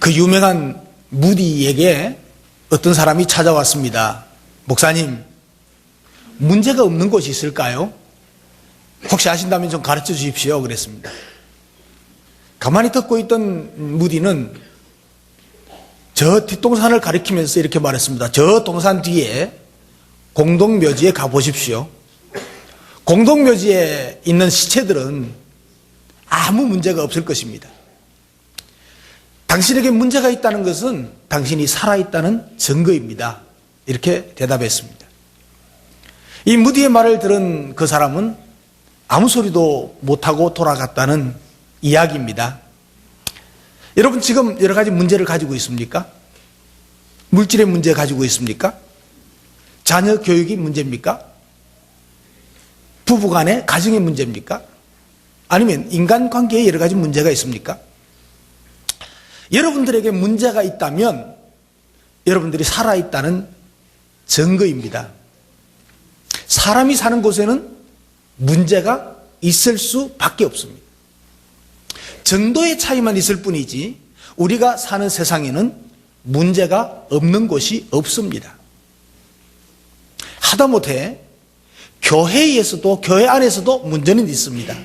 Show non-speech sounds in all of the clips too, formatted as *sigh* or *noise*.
그 유명한 무디에게 어떤 사람이 찾아왔습니다. 목사님, 문제가 없는 곳이 있을까요? 혹시 아신다면 좀 가르쳐 주십시오. 그랬습니다. 가만히 듣고 있던 무디는 저 뒷동산을 가리키면서 이렇게 말했습니다. 저 동산 뒤에 공동묘지에 가보십시오. 공동묘지에 있는 시체들은 아무 문제가 없을 것입니다. 당신에게 문제가 있다는 것은 당신이 살아있다는 증거입니다. 이렇게 대답했습니다. 이 무디의 말을 들은 그 사람은 아무 소리도 못하고 돌아갔다는 이야기입니다. 여러분 지금 여러 가지 문제를 가지고 있습니까? 물질의 문제 가지고 있습니까? 자녀 교육이 문제입니까? 부부 간의 가정의 문제입니까? 아니면 인간 관계에 여러 가지 문제가 있습니까? 여러분들에게 문제가 있다면 여러분들이 살아있다는 증거입니다. 사람이 사는 곳에는 문제가 있을 수밖에 없습니다. 정도의 차이만 있을 뿐이지 우리가 사는 세상에는 문제가 없는 곳이 없습니다. 하다못해 교회에서도 교회 안에서도 문제는 있습니다.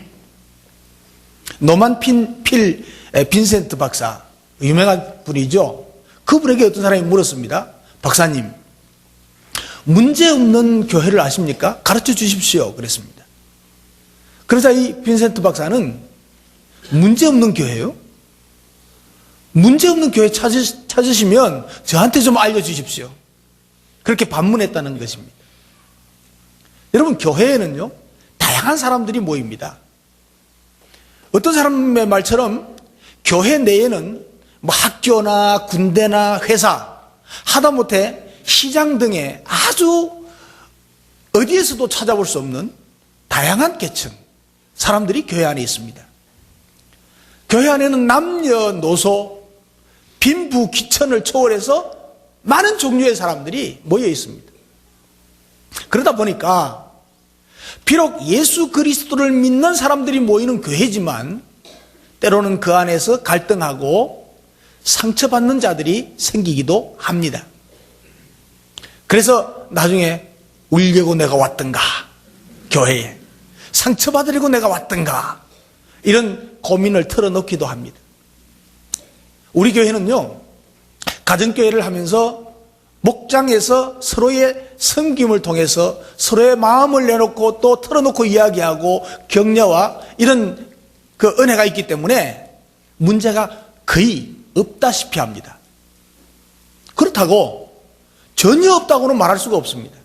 노만 핀, 필 에, 빈센트 박사 유명한 분이죠. 그분에게 어떤 사람이 물었습니다. 박사님, 문제 없는 교회를 아십니까? 가르쳐 주십시오. 그랬습니다. 그러자 이 빈센트 박사는 문제 없는 교회요? 문제 없는 교회 찾으, 찾으시면 저한테 좀 알려주십시오. 그렇게 반문했다는 것입니다. 여러분, 교회에는요, 다양한 사람들이 모입니다. 어떤 사람의 말처럼 교회 내에는 뭐 학교나 군대나 회사, 하다못해 시장 등의 아주 어디에서도 찾아볼 수 없는 다양한 계층, 사람들이 교회 안에 있습니다. 교회 안에는 남녀노소, 빈부, 귀천을 초월해서 많은 종류의 사람들이 모여 있습니다. 그러다 보니까 비록 예수 그리스도를 믿는 사람들이 모이는 교회지만 때로는 그 안에서 갈등하고 상처받는 자들이 생기기도 합니다. 그래서 나중에 울려고 내가 왔던가, 교회에. 상처받으려고 내가 왔던가, 이런 고민을 털어놓기도 합니다. 우리 교회는요, 가정교회를 하면서 목장에서 서로의 섬김을 통해서 서로의 마음을 내놓고 또 털어놓고 이야기하고 격려와 이런 그 은혜가 있기 때문에 문제가 거의 없다시피 합니다. 그렇다고 전혀 없다고는 말할 수가 없습니다.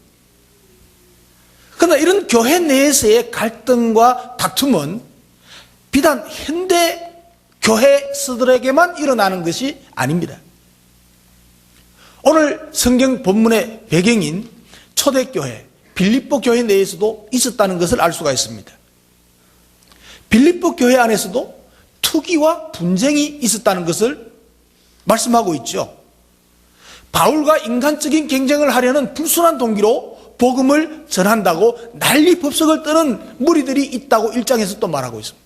그러나 이런 교회 내에서의 갈등과 다툼은 비단 현대 교회스들에게만 일어나는 것이 아닙니다. 오늘 성경 본문의 배경인 초대교회, 빌립보 교회 내에서도 있었다는 것을 알 수가 있습니다. 빌립보 교회 안에서도 투기와 분쟁이 있었다는 것을 말씀하고 있죠. 바울과 인간적인 경쟁을 하려는 불순한 동기로 복음을 전한다고 난리 법석을 떠는 무리들이 있다고 일장에서 또 말하고 있습니다.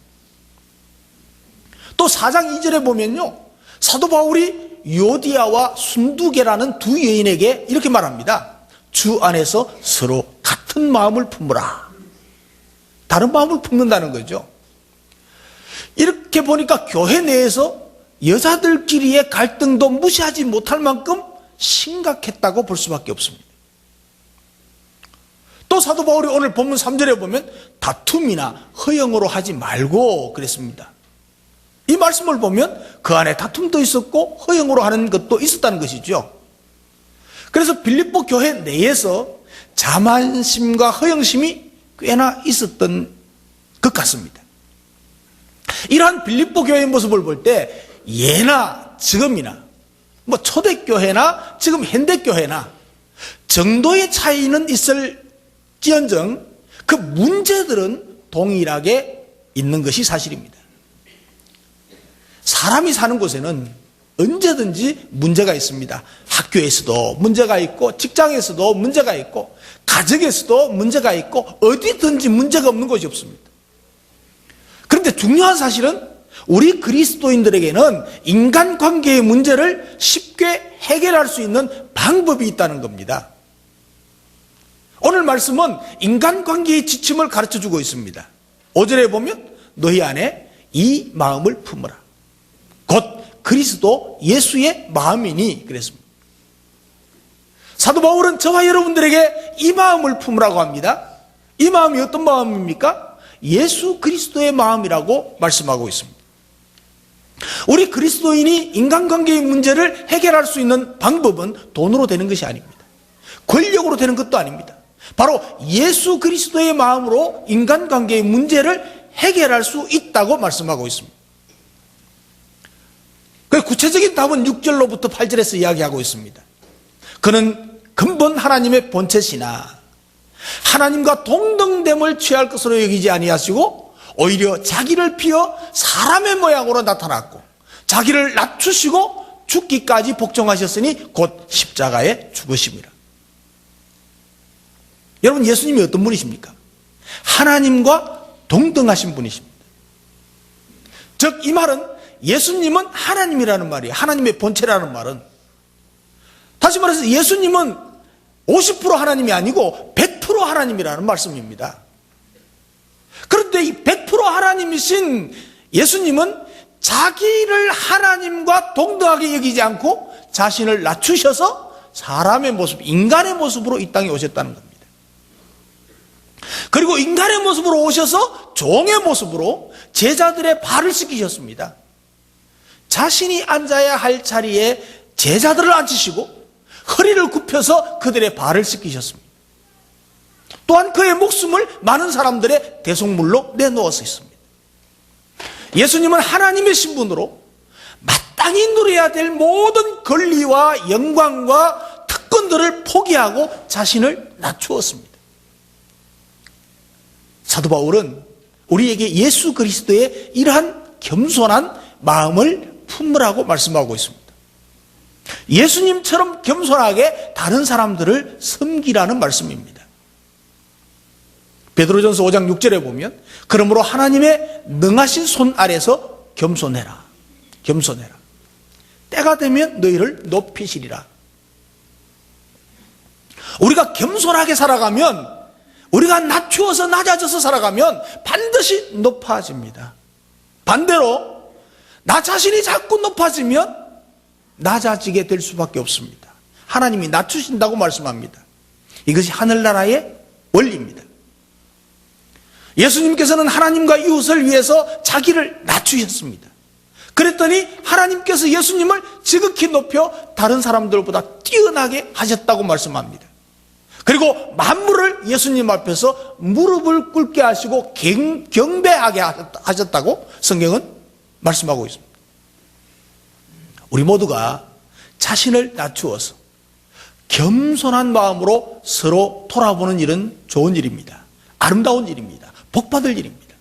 또 4장 2절에 보면요. 사도 바울이 요디아와 순두계라는 두 여인에게 이렇게 말합니다. 주 안에서 서로 같은 마음을 품으라. 다른 마음을 품는다는 거죠. 이렇게 보니까 교회 내에서 여자들끼리의 갈등도 무시하지 못할 만큼 심각했다고 볼 수밖에 없습니다. 또 사도 바울이 오늘 본문 3절에 보면 다툼이나 허영으로 하지 말고 그랬습니다. 이 말씀을 보면 그 안에 다툼도 있었고 허영으로 하는 것도 있었다는 것이죠. 그래서 빌립보 교회 내에서 자만심과 허영심이 꽤나 있었던 것 같습니다. 이러한 빌립보 교회의 모습을 볼 때 예나 지금이나 뭐 초대교회나 지금 현대교회나 정도의 차이는 있을지언정 그 문제들은 동일하게 있는 것이 사실입니다. 사람이 사는 곳에는 언제든지 문제가 있습니다. 학교에서도 문제가 있고, 직장에서도 문제가 있고, 가정에서도 문제가 있고, 어디든지 문제가 없는 곳이 없습니다. 그런데 중요한 사실은 우리 그리스도인들에게는 인간 관계의 문제를 쉽게 해결할 수 있는 방법이 있다는 겁니다. 오늘 말씀은 인간 관계의 지침을 가르쳐 주고 있습니다. 5절에 보면 너희 안에 이 마음을 품으라. 곧 그리스도 예수의 마음이니 그랬습니다. 사도 바울은 저와 여러분들에게 이 마음을 품으라고 합니다. 이 마음이 어떤 마음입니까? 예수 그리스도의 마음이라고 말씀하고 있습니다. 우리 그리스도인이 인간관계의 문제를 해결할 수 있는 방법은 돈으로 되는 것이 아닙니다. 권력으로 되는 것도 아닙니다. 바로 예수 그리스도의 마음으로 인간관계의 문제를 해결할 수 있다고 말씀하고 있습니다. 그 구체적인 답은 6절로부터 8절에서 이야기하고 있습니다. 그는 근본 하나님의 본체시나 하나님과 동등됨을 취할 것으로 여기지 아니하시고 오히려 자기를 피어 사람의 모양으로 나타났고 자기를 낮추시고 죽기까지 복종하셨으니 곧 십자가에 죽으심이라. 여러분 예수님이 어떤 분이십니까? 하나님과 동등하신 분이십니다. 즉 이 말은 예수님은 하나님이라는 말이에요. 하나님의 본체라는 말은 다시 말해서 예수님은 50% 하나님이 아니고 100% 하나님이라는 말씀입니다. 그런데 이100% 하나님이신 예수님은 자기를 하나님과 동등하게 여기지 않고 자신을 낮추셔서 사람의 모습, 인간의 모습으로 이 땅에 오셨다는 겁니다. 그리고 인간의 모습으로 오셔서 종의 모습으로 제자들의 발을 씻기셨습니다. 자신이 앉아야 할 자리에 제자들을 앉히시고 허리를 굽혀서 그들의 발을 씻기셨습니다. 또한 그의 목숨을 많은 사람들의 대속물로 내놓아서 있습니다. 예수님은 하나님의 신분으로 마땅히 누려야 될 모든 권리와 영광과 특권들을 포기하고 자신을 낮추었습니다. 사도 바울은 우리에게 예수 그리스도의 이러한 겸손한 마음을 품으라고 말씀하고 있습니다. 예수님처럼 겸손하게 다른 사람들을 섬기라는 말씀입니다. 베드로전서 5장 6절에 보면 그러므로 하나님의 능하신 손 아래서 겸손해라. 겸손해라. 때가 되면 너희를 높이시리라. 우리가 겸손하게 살아가면 우리가 낮추어서 낮아져서 살아가면 반드시 높아집니다. 반대로 나 자신이 자꾸 높아지면 낮아지게 될 수밖에 없습니다. 하나님이 낮추신다고 말씀합니다. 이것이 하늘나라의 원리입니다. 예수님께서는 하나님과 이웃을 위해서 자기를 낮추셨습니다. 그랬더니 하나님께서 예수님을 지극히 높여 다른 사람들보다 뛰어나게 하셨다고 말씀합니다. 그리고 만물을 예수님 앞에서 무릎을 꿇게 하시고 경배하게 하셨다고 성경은 말씀하고 있습니다. 우리 모두가 자신을 낮추어서 겸손한 마음으로 서로 돌아보는 일은 좋은 일입니다. 아름다운 일입니다. 복받을 일입니다.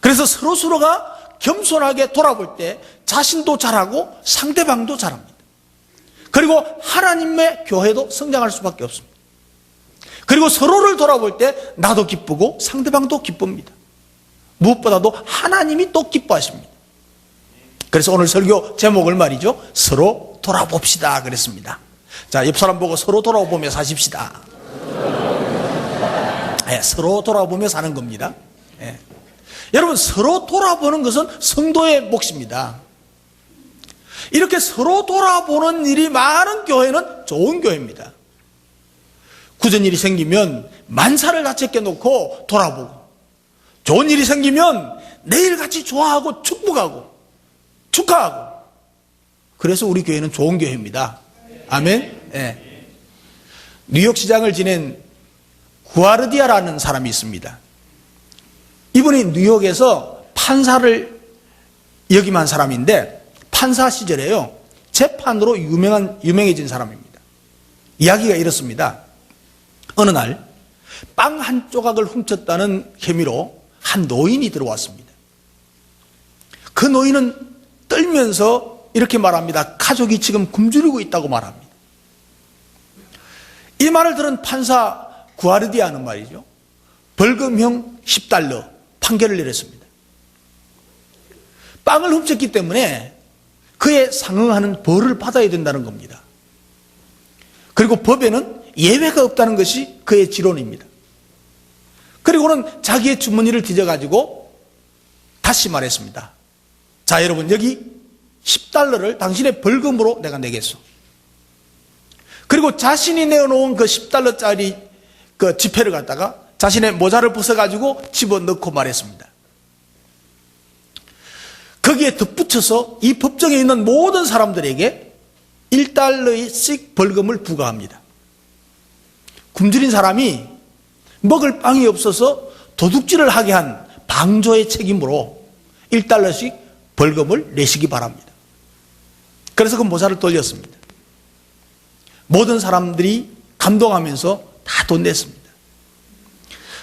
그래서 서로서로가 겸손하게 돌아볼 때 자신도 잘하고 상대방도 잘합니다. 그리고 하나님의 교회도 성장할 수밖에 없습니다. 그리고 서로를 돌아볼 때 나도 기쁘고 상대방도 기쁩니다. 무엇보다도 하나님이 또 기뻐하십니다. 그래서 오늘 설교 제목을 말이죠. 서로 돌아봅시다. 그랬습니다. 자, 옆 사람 보고 서로 돌아보며 사십시다. 네, 서로 돌아보며 사는 겁니다. 네. 여러분, 서로 돌아보는 것은 성도의 몫입니다. 이렇게 서로 돌아보는 일이 많은 교회는 좋은 교회입니다. 굳은 일이 생기면 만사를 다 제껴놓고 돌아보고, 좋은 일이 생기면 내일같이 좋아하고 축복하고, 축하하고. 그래서 우리 교회는 좋은 교회입니다. 아멘? 네. 뉴욕 시장을 지낸 구아르디아라는 사람이 있습니다. 이분이 뉴욕에서 판사를 역임한 사람인데 판사 시절에요. 재판으로 유명한, 유명해진 사람입니다. 이야기가 이렇습니다. 어느 날, 빵 한 조각을 훔쳤다는 혐의로 한 노인이 들어왔습니다. 그 노인은 떨면서 이렇게 말합니다. 가족이 지금 굶주리고 있다고 말합니다. 이 말을 들은 판사 구아르디아는 말이죠. 벌금형 10달러 판결을 내렸습니다. 빵을 훔쳤기 때문에 그에 상응하는 벌을 받아야 된다는 겁니다. 그리고 법에는 예외가 없다는 것이 그의 지론입니다. 그리고는 자기의 주머니를 뒤져가지고 다시 말했습니다. 자, 여러분, 여기 10달러를 당신의 벌금으로 내가 내겠소. 그리고 자신이 내어놓은 그 10달러짜리 그 지폐를 갖다가 자신의 모자를 벗어가지고 집어넣고 말했습니다. 거기에 덧붙여서 이 법정에 있는 모든 사람들에게 1달러씩 벌금을 부과합니다. 굶주린 사람이 먹을 빵이 없어서 도둑질을 하게 한 방조의 책임으로 1달러씩 벌금을 내시기 바랍니다. 그래서 그 모자를 돌렸습니다. 모든 사람들이 감동하면서 다 돈 냈습니다.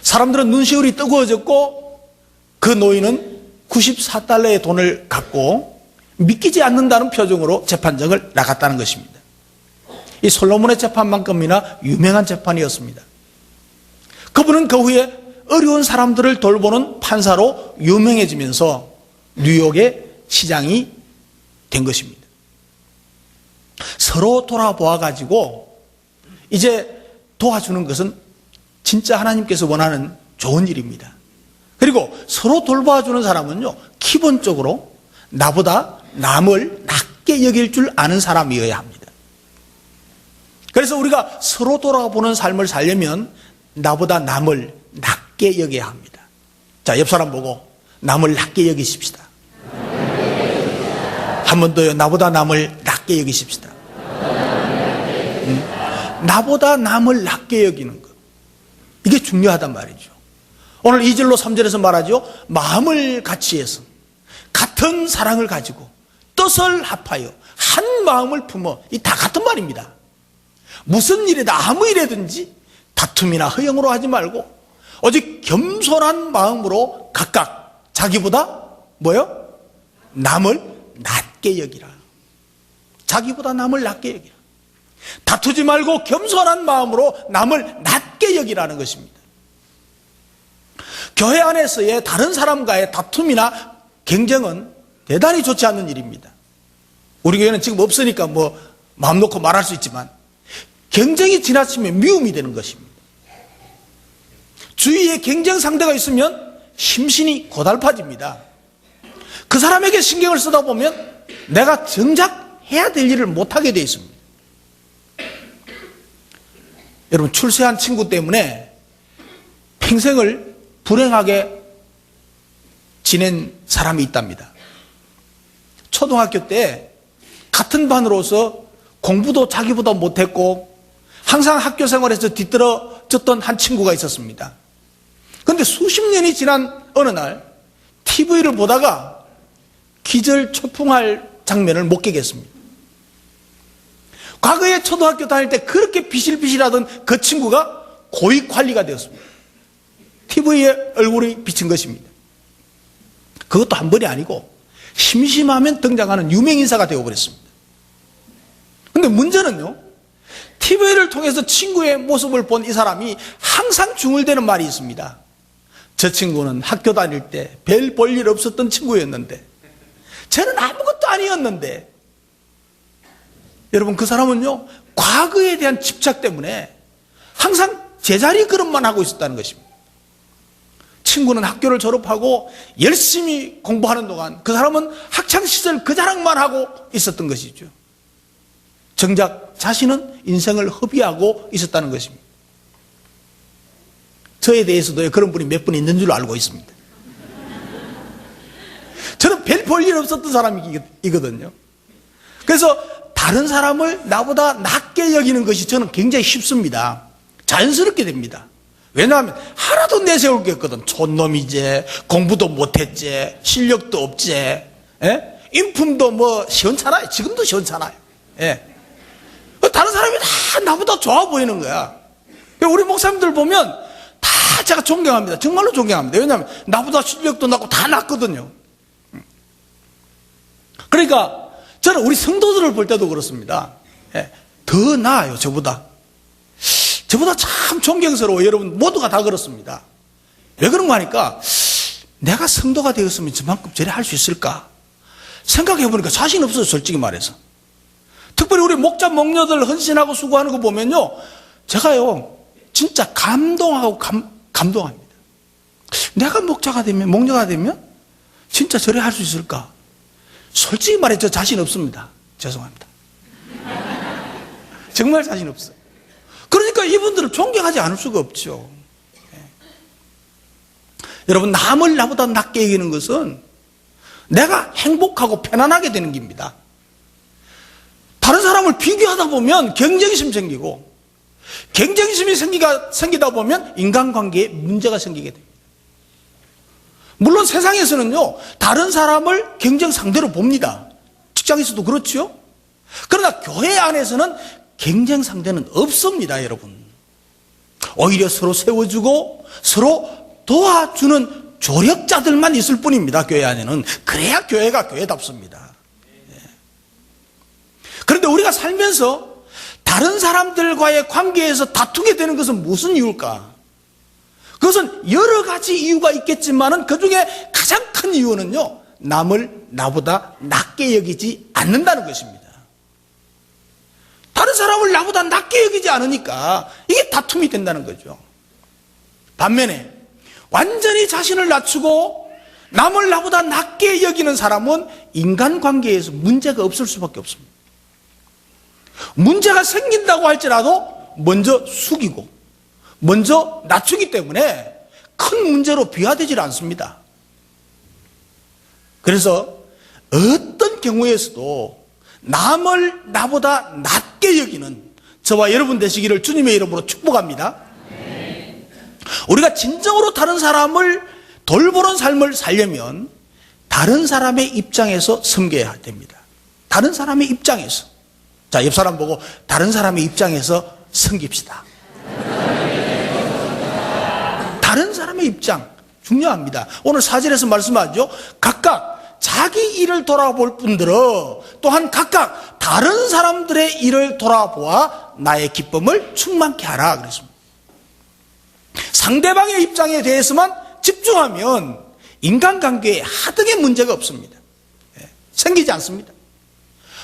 사람들은 눈시울이 뜨거워졌고 그 노인은 94달러의 돈을 갖고 믿기지 않는다는 표정으로 재판정을 나갔다는 것입니다. 이 솔로몬의 재판만큼이나 유명한 재판이었습니다. 그분은 그 후에 어려운 사람들을 돌보는 판사로 유명해지면서 뉴욕의 시장이 된 것입니다. 서로 돌아보아 가지고 이제 도와주는 것은 진짜 하나님께서 원하는 좋은 일입니다. 그리고 서로 돌봐주는 사람은요, 기본적으로 나보다 남을 낮게 여길 줄 아는 사람이어야 합니다. 그래서 우리가 서로 돌아보는 삶을 살려면 나보다 남을 낮게 여겨야 합니다. 자, 옆 사람 보고 남을 낮게 여기십시다. 한 번 더요. 나보다 남을 낮게 여기십시다. 음, 나보다 남을 낮게 여기는 것. 이게 중요하단 말이죠. 오늘 2절로 3절에서 말하죠. 마음을 같이 해서 같은 사랑을 가지고 뜻을 합하여 한 마음을 품어 이 다 같은 말입니다. 무슨 일이다 아무 일이든지 다툼이나 허영으로 하지 말고 오직 겸손한 마음으로 각각 자기보다 뭐요? 남을 낮게 여기라. 자기보다 남을 낮게 여기라. 다투지 말고 겸손한 마음으로 남을 낮게 여기라는 것입니다. 교회 안에서의 다른 사람과의 다툼이나 경쟁은 대단히 좋지 않는 일입니다. 우리 교회는 지금 없으니까 뭐 마음 놓고 말할 수 있지만 경쟁이 지나치면 미움이 되는 것입니다. 주위에 경쟁 상대가 있으면 심신이 고달파집니다. 그 사람에게 신경을 쓰다 보면 내가 정작 해야 될 일을 못하게 되어 있습니다. 여러분, 출세한 친구 때문에 평생을 불행하게 지낸 사람이 있답니다. 초등학교 때 같은 반으로서 공부도 자기보다 못했고 항상 학교 생활에서 뒤떨어졌던 한 친구가 있었습니다. 그런데 수십 년이 지난 어느 날 TV를 보다가 기절 초풍할 장면을 못 깨겠습니다. 과거에 초등학교 다닐 때 그렇게 비실비실하던 그 친구가 고위 관리가 되었습니다. TV에 얼굴이 비친 것입니다. 그것도 한 번이 아니고 심심하면 등장하는 유명인사가 되어버렸습니다. 근데 문제는요, TV를 통해서 친구의 모습을 본 이 사람이 항상 중얼대는 말이 있습니다. 저 친구는 학교 다닐 때 별 볼 일 없었던 친구였는데, 저는 아무것도 아니었는데, 여러분 그 사람은요, 과거에 대한 집착 때문에 항상 제자리 걸음만 하고 있었다는 것입니다. 친구는 학교를 졸업하고 열심히 공부하는 동안 그 사람은 학창시절 그 자랑만 하고 있었던 것이죠. 정작 자신은 인생을 허비하고 있었다는 것입니다. 저에 대해서도 그런 분이 몇 분 있는 줄 알고 있습니다. 저는 별 볼 일 없었던 사람이거든요. 그래서 다른 사람을 나보다 낮게 여기는 것이 저는 굉장히 쉽습니다. 자연스럽게 됩니다. 왜냐하면 하나도 내세울 게 없거든. 촌놈이제, 공부도 못했제, 실력도 없제, 예? 인품도 뭐 시원찮아요. 지금도 시원찮아요. 예. 다른 사람이 다 나보다 좋아 보이는 거야. 우리 목사님들 보면 다 제가 존경합니다. 정말로 존경합니다. 왜냐하면 나보다 실력도 낮고 다 낮거든요. 그러니까 저는 우리 성도들을 볼 때도 그렇습니다. 예. 더 나아요, 저보다. 저보다 참 존경스러워. 여러분 모두가 다 그렇습니다. 왜 그런 거 하니까 내가 성도가 되었으면 저만큼 저래 할 수 있을까? 생각해보니까 자신 없어요, 솔직히 말해서. 특별히 우리 목자, 목녀들 헌신하고 수고하는 거 보면요. 제가요, 진짜 감동하고 감, 감동합니다. 내가 목자가 되면, 목녀가 되면, 진짜 저래 할 수 있을까? 솔직히 말해, 저 자신 없습니다. 죄송합니다. *laughs* 정말 자신 없어요. 그러니까 이분들을 존경하지 않을 수가 없죠. 예. 여러분, 남을 나보다 낮게 여기는 것은 내가 행복하고 편안하게 되는 겁니다. 다른 사람을 비교하다 보면 경쟁심 생기고, 경쟁심이 생기다 보면 인간관계에 문제가 생기게 됩니다. 물론 세상에서는요, 다른 사람을 경쟁 상대로 봅니다. 직장에서도 그렇죠? 그러나 교회 안에서는 경쟁 상대는 없습니다, 여러분. 오히려 서로 세워주고 서로 도와주는 조력자들만 있을 뿐입니다, 교회 안에는. 그래야 교회가 교회답습니다. 예. 그런데 우리가 살면서 다른 사람들과의 관계에서 다투게 되는 것은 무슨 이유일까? 그것은 여러 가지 이유가 있겠지만은 그 중에 가장 큰 이유는요, 남을 나보다 낮게 여기지 않는다는 것입니다. 다른 사람을 나보다 낮게 여기지 않으니까 이게 다툼이 된다는 거죠. 반면에 완전히 자신을 낮추고 남을 나보다 낮게 여기는 사람은 인간관계에서 문제가 없을 수밖에 없습니다. 문제가 생긴다고 할지라도 먼저 숙이고 먼저 낮추기 때문에 큰 문제로 비화되질 않습니다. 그래서 어떤 경우에서도 남을 나보다 낮게 여기는 저와 여러분 되시기를 주님의 이름으로 축복합니다. 우리가 진정으로 다른 사람을 돌보는 삶을 살려면 다른 사람의 입장에서 섬겨야 됩니다. 다른 사람의 입장에서. 자, 옆 사람 보고 다른 사람의 입장에서 섬깁시다. 사람의 입장 중요합니다. 오늘 사절에서 말씀하죠. 각각 자기 일을 돌아볼 뿐더러 또한 각각 다른 사람들의 일을 돌아보아 나의 기쁨을 충만케 하라 그랬습니다. 상대방의 입장에 대해서만 집중하면 인간관계에 하등의 문제가 없습니다. 예, 생기지 않습니다.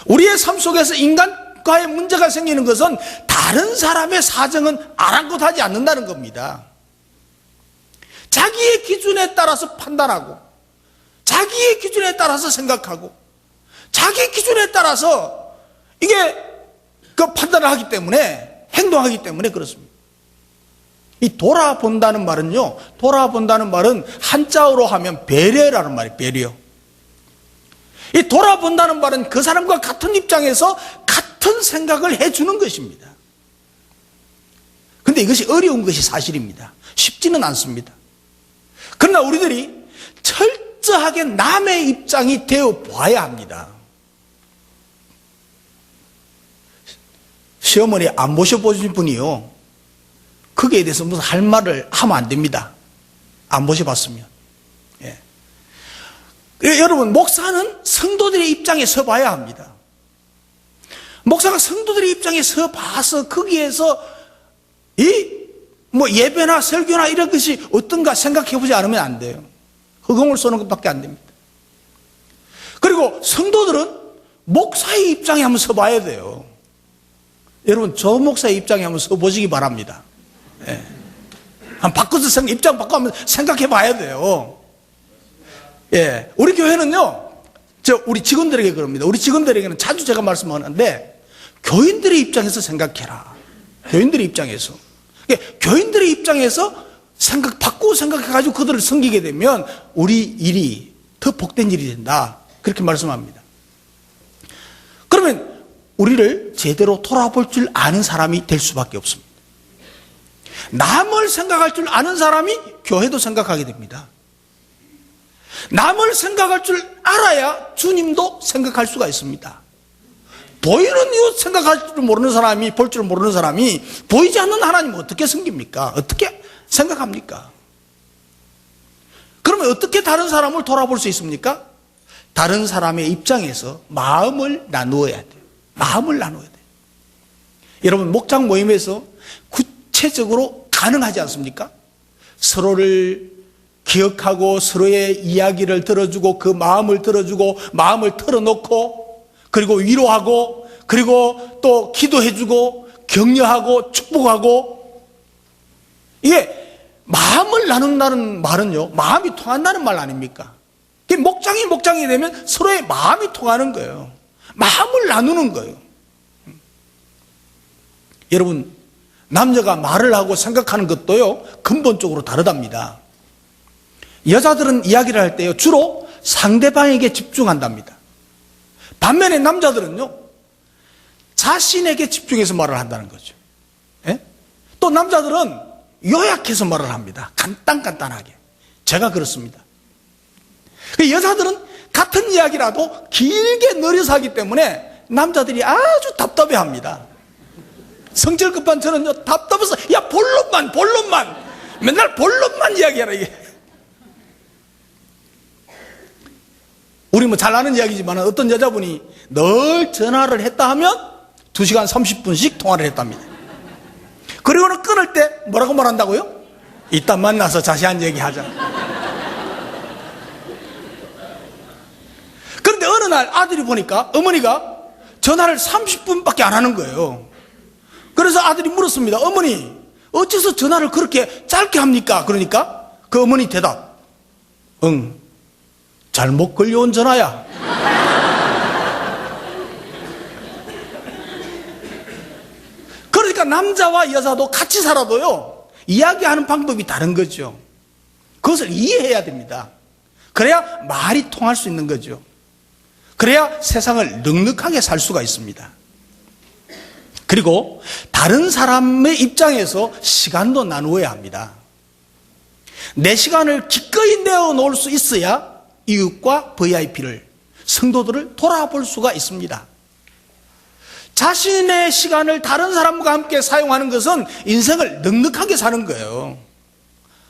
우리의 삶 속에서 인간과의 문제가 생기는 것은 다른 사람의 사정은 아랑곳하지 않는다는 겁니다. 자기의 기준에 따라서 판단하고 자기의 기준에 따라서 생각하고 자기 기준에 따라서 이게 그 판단을 하기 때문에 행동하기 때문에 그렇습니다. 이 돌아본다는 말은요, 돌아본다는 말은 한자어로 하면 배려라는 말이에요, 배려. 이 돌아본다는 말은 그 사람과 같은 입장에서 같은 생각을 해주는 것입니다. 근데 이것이 어려운 것이 사실입니다. 쉽지는 않습니다. 그러나 우리들이 철저하게 남의 입장이 되어 봐야 합니다. 시어머니 안 모셔보신 분이요. 거기에 대해서 무슨 할 말을 하면 안 됩니다. 안 모셔봤으면. 예. 예, 여러분, 목사는 성도들의 입장에 서 봐야 합니다. 목사가 성도들의 입장에 서 봐서 거기에서 이, 뭐 예배나 설교나 이런 것이 어떤가 생각해 보지 않으면 안 돼요. 허공을 쏘는 것밖에 안 됩니다. 그리고 성도들은 목사의 입장에 한번 서 봐야 돼요. 여러분, 저 목사의 입장에 한번 서 보시기 바랍니다. 예. 한 바꿔서 생각, 입장 바꿔 한번 생각해 봐야 돼요. 예. 우리 교회는요, 저, 우리 직원들에게 그럽니다. 우리 직원들에게는 자주 제가 말씀하는데, 교인들의 입장에서 생각해라. 교인들의 입장에서. 예, 교인들의 입장에서 생각, 바꾸고 생각해가지고 그들을 섬기게 되면, 우리 일이 더 복된 일이 된다. 그렇게 말씀합니다. 그러면, 우리를 제대로 돌아볼 줄 아는 사람이 될 수밖에 없습니다. 남을 생각할 줄 아는 사람이 교회도 생각하게 됩니다. 남을 생각할 줄 알아야 주님도 생각할 수가 있습니다. 보이는 이웃 생각할 줄 모르는 사람이, 볼 줄 모르는 사람이 보이지 않는 하나님 어떻게 섬깁니까? 어떻게 생각합니까? 그러면 어떻게 다른 사람을 돌아볼 수 있습니까? 다른 사람의 입장에서 마음을 나누어야 돼요. 마음을 나눠야 돼요. 여러분, 목장 모임에서 구체적으로 가능하지 않습니까? 서로를 기억하고 서로의 이야기를 들어주고 그 마음을 들어주고 마음을 털어놓고 그리고 위로하고 그리고 또 기도해주고 격려하고 축복하고 이게 마음을 나눈다는 말은요 마음이 통한다는 말 아닙니까? 목장이 목장이 되면 서로의 마음이 통하는 거예요. 마음을 나누는 거예요. 여러분 남녀가 말을 하고 생각하는 것도요 근본적으로 다르답니다. 여자들은 이야기를 할 때요 주로 상대방에게 집중한답니다. 반면에 남자들은요 자신에게 집중해서 말을 한다는 거죠. 예? 또 남자들은 요약해서 말을 합니다. 간단간단하게. 제가 그렇습니다. 그 여자들은 같은 이야기라도 길게 늘어서 하기 때문에 남자들이 아주 답답해 합니다. 성질 급한 저는요, 답답해서, 야, 본론만, 본론만! 맨날 본론만 이야기하라, 이게. 우리 뭐 잘 아는 이야기지만 어떤 여자분이 늘 전화를 했다 하면 2시간 30분씩 통화를 했답니다. 그리고는 끊을 때 뭐라고 말한다고요? 이따 만나서 자세한 얘기 하자. 그런데 어느 날 아들이 보니까 어머니가 전화를 30분밖에 안 하는 거예요. 그래서 아들이 물었습니다. 어머니, 어째서 전화를 그렇게 짧게 합니까? 그러니까 그 어머니 대답. 응, 잘못 걸려온 전화야. 그러니까 남자와 여자도 같이 살아도요, 이야기하는 방법이 다른 거죠. 그것을 이해해야 됩니다. 그래야 말이 통할 수 있는 거죠. 그래야 세상을 넉넉하게 살 수가 있습니다. 그리고 다른 사람의 입장에서 시간도 나누어야 합니다. 내 시간을 기꺼이 내어 놓을 수 있어야 이웃과 VIP를, 성도들을 돌아볼 수가 있습니다. 자신의 시간을 다른 사람과 함께 사용하는 것은 인생을 넉넉하게 사는 거예요.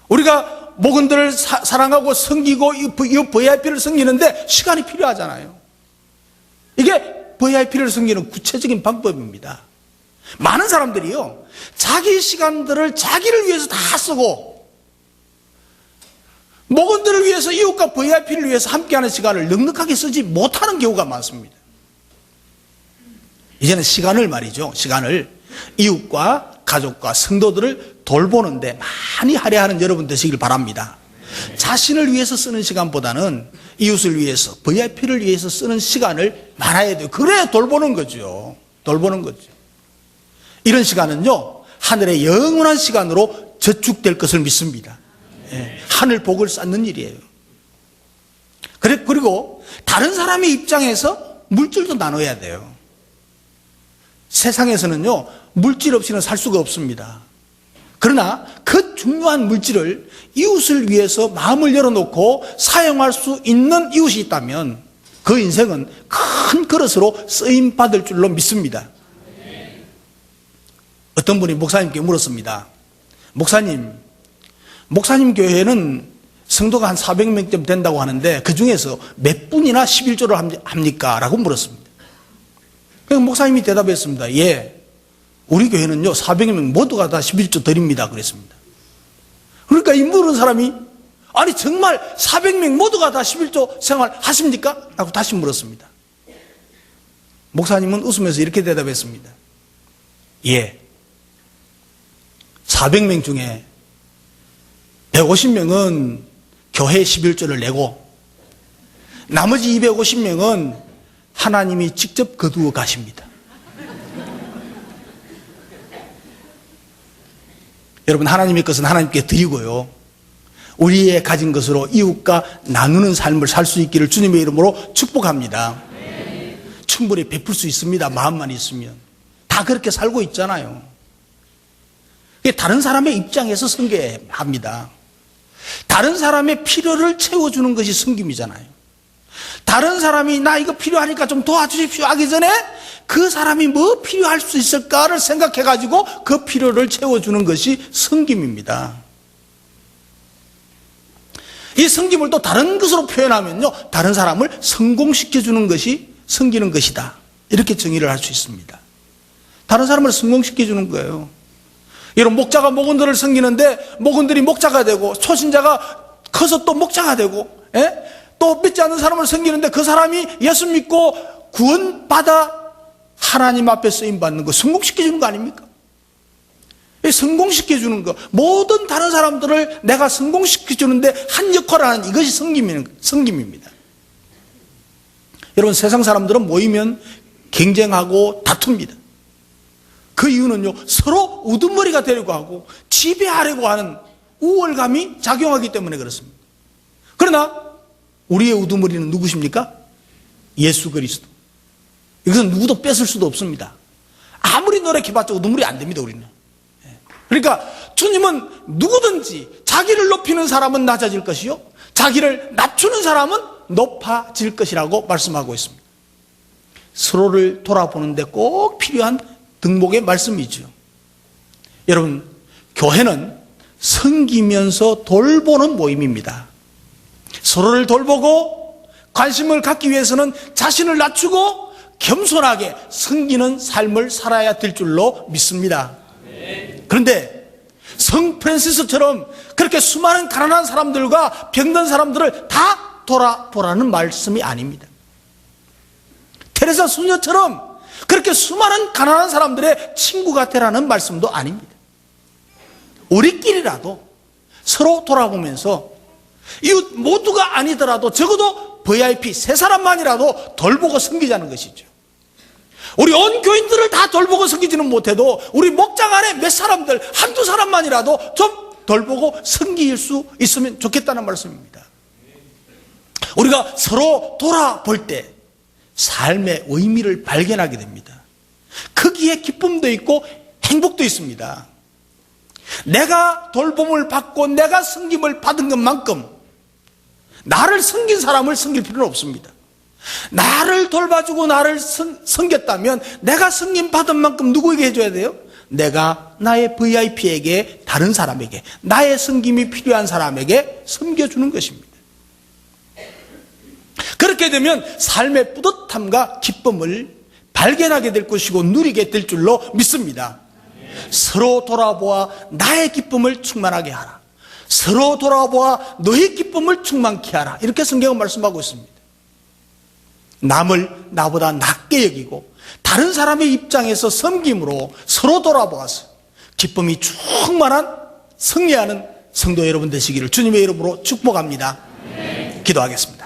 우리가 목원들을 사, 랑하고 섬기고 이 VIP를 섬기는데 시간이 필요하잖아요. 이게 VIP를 섬기는 구체적인 방법입니다. 많은 사람들이요, 자기 시간들을 자기를 위해서 다 쓰고, 목원들을 위해서 이웃과 VIP를 위해서 함께하는 시간을 넉넉하게 쓰지 못하는 경우가 많습니다. 이제는 시간을 말이죠. 시간을 이웃과 가족과 성도들을 돌보는데 많이 할애하는 여러분 되시길 바랍니다. 자신을 위해서 쓰는 시간보다는 이웃을 위해서, VIP를 위해서 쓰는 시간을 많아야 돼요. 그래야 돌보는 거죠. 돌보는 거죠. 이런 시간은요, 하늘의 영원한 시간으로 저축될 것을 믿습니다. 예, 하늘 복을 쌓는 일이에요. 그리고 다른 사람의 입장에서 물질도 나눠야 돼요. 세상에서는요, 물질 없이는 살 수가 없습니다. 그러나 그 중요한 물질을 이웃을 위해서 마음을 열어놓고 사용할 수 있는 이웃이 있다면 그 인생은 큰 그릇으로 쓰임 받을 줄로 믿습니다. 어떤 분이 목사님께 물었습니다. 목사님, 목사님 교회는 성도가 한 400명쯤 된다고 하는데 그 중에서 몇 분이나 11조를 합니까? 라고 물었습니다. 그 목사님이 대답했습니다. 예. 우리 교회는요, 400명 모두가 다 11조 드립니다. 그랬습니다. 그러니까 이 물은 사람이, 아니, 정말 400명 모두가 다 11조 생활 하십니까? 라고 다시 물었습니다. 목사님은 웃으면서 이렇게 대답했습니다. 예. 400명 중에 150명은 교회 11조를 내고, 나머지 250명은 하나님이 직접 거두어 가십니다. *laughs* 여러분, 하나님의 것은 하나님께 드리고요. 우리의 가진 것으로 이웃과 나누는 삶을 살 수 있기를 주님의 이름으로 축복합니다. 충분히 베풀 수 있습니다. 마음만 있으면. 다 그렇게 살고 있잖아요. 다른 사람의 입장에서 섬겨합니다. 다른 사람의 필요를 채워주는 것이 섬김이잖아요. 다른 사람이 나 이거 필요하니까 좀 도와주십시오 하기 전에 그 사람이 뭐 필요할 수 있을까를 생각해 가지고 그 필요를 채워주는 것이 성김입니다. 이 성김을 또 다른 것으로 표현하면요. 다른 사람을 성공시켜주는 것이 성기는 것이다. 이렇게 정의를 할 수 있습니다. 다른 사람을 성공시켜주는 거예요. 여러분, 목자가 목원들을 섬기는데 목원들이 목자가 되고 초신자가 커서 또 목자가 되고, 예? 또 믿지 않는 사람을 섬기는데 그 사람이 예수 믿고 구원받아 하나님 앞에 쓰임 받는 거 성공시켜주는 거 아닙니까? 이 성공시켜주는 거. 모든 다른 사람들을 내가 성공시켜주는데 한 역할을 하는 이것이 성김입니다. 성김입니다. 여러분, 세상 사람들은 모이면 경쟁하고 다툽니다. 그 이유는요, 서로 우두머리가 되려고 하고 지배하려고 하는 우월감이 작용하기 때문에 그렇습니다. 그러나 우리의 우두머리는 누구십니까? 예수 그리스도. 이것은 누구도 뺏을 수도 없습니다. 아무리 노력해봤자 우두머리 안 됩니다, 우리는. 예. 그러니까 주님은 누구든지 자기를 높이는 사람은 낮아질 것이요. 자기를 낮추는 사람은 높아질 것이라고 말씀하고 있습니다. 서로를 돌아보는데 꼭 필요한 등목의 말씀이죠. 여러분, 교회는 섬기면서 돌보는 모임입니다. 서로를 돌보고 관심을 갖기 위해서는 자신을 낮추고 겸손하게 섬기는 삶을 살아야 될 줄로 믿습니다. 그런데 성 프란시스처럼 그렇게 수많은 가난한 사람들과 병든 사람들을 다 돌아보라는 말씀이 아닙니다. 테레사 수녀처럼 그렇게 수많은 가난한 사람들의 친구가 되라는 말씀도 아닙니다. 우리끼리라도 서로 돌아보면서 이웃 모두가 아니더라도 적어도 VIP 세 사람만이라도 돌보고 섬기자는 것이죠. 우리 온 교인들을 다 돌보고 섬기지는 못해도 우리 목장 안에 몇 사람들 한두 사람만이라도 좀 돌보고 섬길 수 있으면 좋겠다는 말씀입니다. 우리가 서로 돌아볼 때 삶의 의미를 발견하게 됩니다. 크기에 기쁨도 있고 행복도 있습니다. 내가 돌봄을 받고 내가 섬김을 받은 것만큼 나를 섬긴 사람을 섬길 필요는 없습니다. 나를 돌봐주고 나를 섬, 섬겼다면 내가 섬김 받은 만큼 누구에게 해줘야 돼요? 내가 나의 VIP에게 다른 사람에게 나의 섬김이 필요한 사람에게 섬겨주는 것입니다. 그렇게 되면 삶의 뿌듯함과 기쁨을 발견하게 될 것이고 누리게 될 줄로 믿습니다. 서로 돌아보아 나의 기쁨을 충만하게 하라. 서로 돌아보아 너의 기쁨을 충만케 하라. 이렇게 성경은 말씀하고 있습니다. 남을 나보다 낮게 여기고 다른 사람의 입장에서 섬김으로 서로 돌아보아서 기쁨이 충만한 승리하는 성도 여러분 되시기를 주님의 이름으로 축복합니다. 기도하겠습니다.